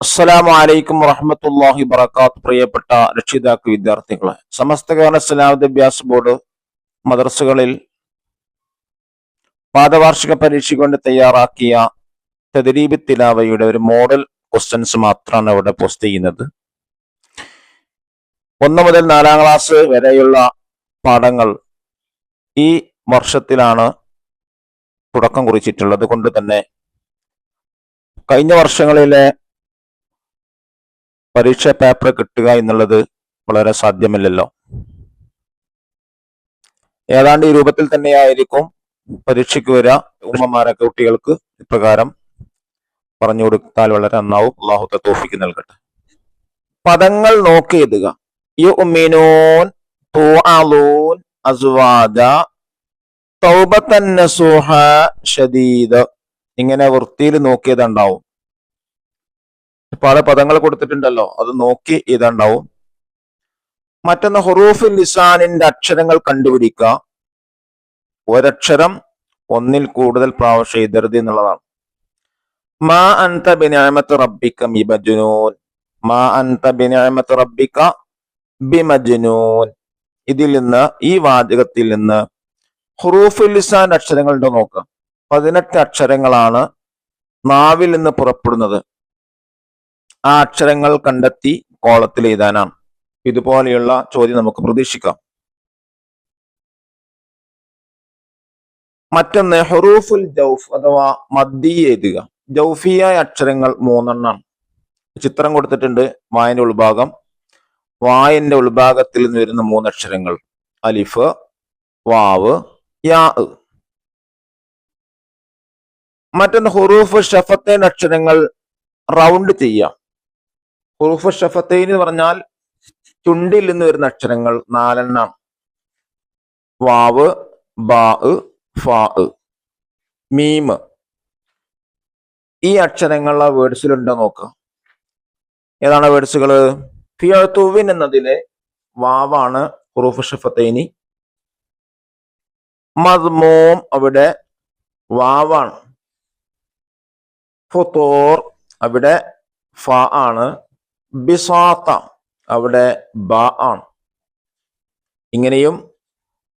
അസ്സലാമു വലൈക്കും വറഹമത്തല്ലാഹി വബറകാത്ത് പ്രിയപ്പെട്ട രക്ഷിതാക്കൾ വിദ്യാർത്ഥികളെ സമസ്ത കേരള ഇസ്ലാം വിദ്യാഭ്യാസ ബോർഡ് മദർസുകളിൽ പാദവാർഷിക പരീക്ഷ കൊണ്ട് തയ്യാറാക്കിയ തദ്രീബി തിലാവയുടെ ഒരു മോഡൽ ക്വസ്റ്റ്യൻസ് മാത്രമാണ് ഇവിടെ പോസ്റ്റ് ചെയ്യുന്നത്. ഒന്ന് മുതൽ നാലാം ക്ലാസ് വരെയുള്ള പാഠങ്ങൾ ഈ വർഷത്തിലാണ് തുടക്കം കുറിച്ചിട്ടുള്ളത്. കൊണ്ട് തന്നെ കഴിഞ്ഞ വർഷങ്ങളിലെ പരീക്ഷ പേപ്പർ കിട്ടുക എന്നുള്ളത് വളരെ സാധ്യമല്ലല്ലോ. ഏതാണ്ട് ഈ രൂപത്തിൽ തന്നെയായിരിക്കും പരീക്ഷയ്ക്ക് വരിക ഉമ്മമാരൊക്കെ കുട്ടികൾക്ക് ഇപ്രകാരം പറഞ്ഞു കൊടുത്താൽ വളരെ നന്നാവും. അള്ളാഹുത്തെ തോഫിക്ക് നൽകട്ടെ. പദങ്ങൾ നോക്കി എഴുതുക. യു ഉമ്മിനോൻ ഇങ്ങനെ വൃത്തിയിൽ നോക്കിയതുണ്ടാവും. പല പദങ്ങൾ കൊടുത്തിട്ടുണ്ടല്ലോ അത് നോക്കി ഇതുണ്ടാവും. മറ്റൊന്ന് ഹുറൂഫ് ലിസാനിന്റെ അക്ഷരങ്ങൾ കണ്ടുപിടിക്കുക. ഒരക്ഷരം ഒന്നിൽ കൂടുതൽ പ്രാവശ്യം എഴുതരുത് എന്നുള്ളതാണ്. മാ അൻത ബിനാമത്ത് റബ്ബിക്ക മിബജുനൂൻ മാ അൻത ബിനാമത്ത് റബ്ബിക്ക ബിമജുനൂൻ. ഇതിൽ നിന്ന് ഈ വാചകത്തിൽ നിന്ന് ഹുറൂഫ് ലിസാൻ അക്ഷരങ്ങൾ ഉണ്ടോ നോക്കുക പതിനെട്ട് അക്ഷരങ്ങളാണ് നാവിൽ നിന്ന് പുറപ്പെടുന്നത്. ആ അക്ഷരങ്ങൾ കണ്ടെത്തി കോളത്തിൽ എഴുതാനാണ്. ഇതുപോലെയുള്ള ചോദ്യം നമുക്ക് പ്രതീക്ഷിക്കാം. മറ്റൊന്ന് ഹുറൂഫുൽ ജൗഫ് അഥവാ മദ്ദി എഴുതുക. ജൗഫിയായ അക്ഷരങ്ങൾ മൂന്നെണ്ണം ചിത്രം കൊടുത്തിട്ടുണ്ട് വായന്റെ ഉൾഭാഗം. വായന്റെ ഉൾഭാഗത്തിൽ നിന്ന് വരുന്ന മൂന്നക്ഷരങ്ങൾ. അലിഫ് വാവ് യാ മറ്റൊന്ന് ഹുറൂഫ് ഷഫത്തേൻ അക്ഷരങ്ങൾ റൗണ്ട് ചെയ്യാം ഹുറൂഫ് ഷഫത്തൈൻ എന്ന് പറഞ്ഞാൽ ചുണ്ടിൽ നിന്ന് വരുന്ന അക്ഷരങ്ങൾ നാലെണ്ണം. വാവ് ബാ ഫാ മീമ് ഈ അക്ഷരങ്ങൾ ആ വേർഡ്സിലുണ്ടോ നോക്കുക ഏതാണ് വേർഡ്സുകൾ ഫിയത്തുവിൻ എന്നതിലെ വാവാണ് ഹുറൂഫ് ഷഫത്തൈനി. മദ്മോം അവിടെ വാവാണ്. ഫുത്തോർ അവിടെ ഫ ആണ്. ബിസാത്ത അവിടെ ബ ആണ്. ഇങ്ങനെയും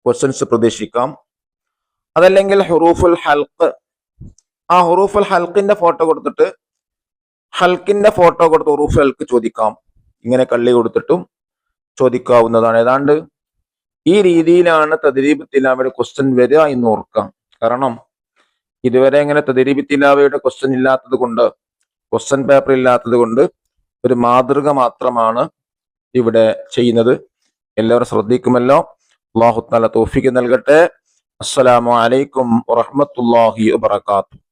ക്വസ്റ്റ്യൻസ് പ്രതീക്ഷിക്കാം. അതല്ലെങ്കിൽ ഹുറൂഫുൽ ഹൽക്ക് ആ ഹുറൂഫുൽ ഹൽക്കിന്റെ ഫോട്ടോ കൊടുത്തിട്ട് ഹൽക്കിന്റെ ഫോട്ടോ കൊടുത്ത് ഹുറൂഫ് ഹൽക്ക് ചോദിക്കാം. ഇങ്ങനെ കള്ളി കൊടുത്തിട്ടും ചോദിക്കാവുന്നതാണ്. ഏതാണ്ട് ഈ രീതിയിലാണ് തദ്രീബ് തിലാവയുടെ ക്വസ്റ്റ്യൻ വരിക എന്ന് ഓർക്കാം കാരണം ഇതുവരെ ഇങ്ങനെ തദ്രീബ് തിലാവയുടെ ക്വസ്റ്റ്യൻ ഇല്ലാത്തത് കൊണ്ട് ക്വസ്റ്റ്യൻ പേപ്പർ ഇല്ലാത്തത് കൊണ്ട് ഒരു മാതൃക മാത്രമാണ് ഇവിടെ ചെയ്യുന്നത്. എല്ലാവരും ശ്രദ്ധിക്കുമല്ലോ. അള്ളാഹു തല തോഫിക്ക് നൽകട്ടെ. അസ്സലാമു അലൈക്കും വറഹമത്തല്ലാഹി വബറകാതുഹു.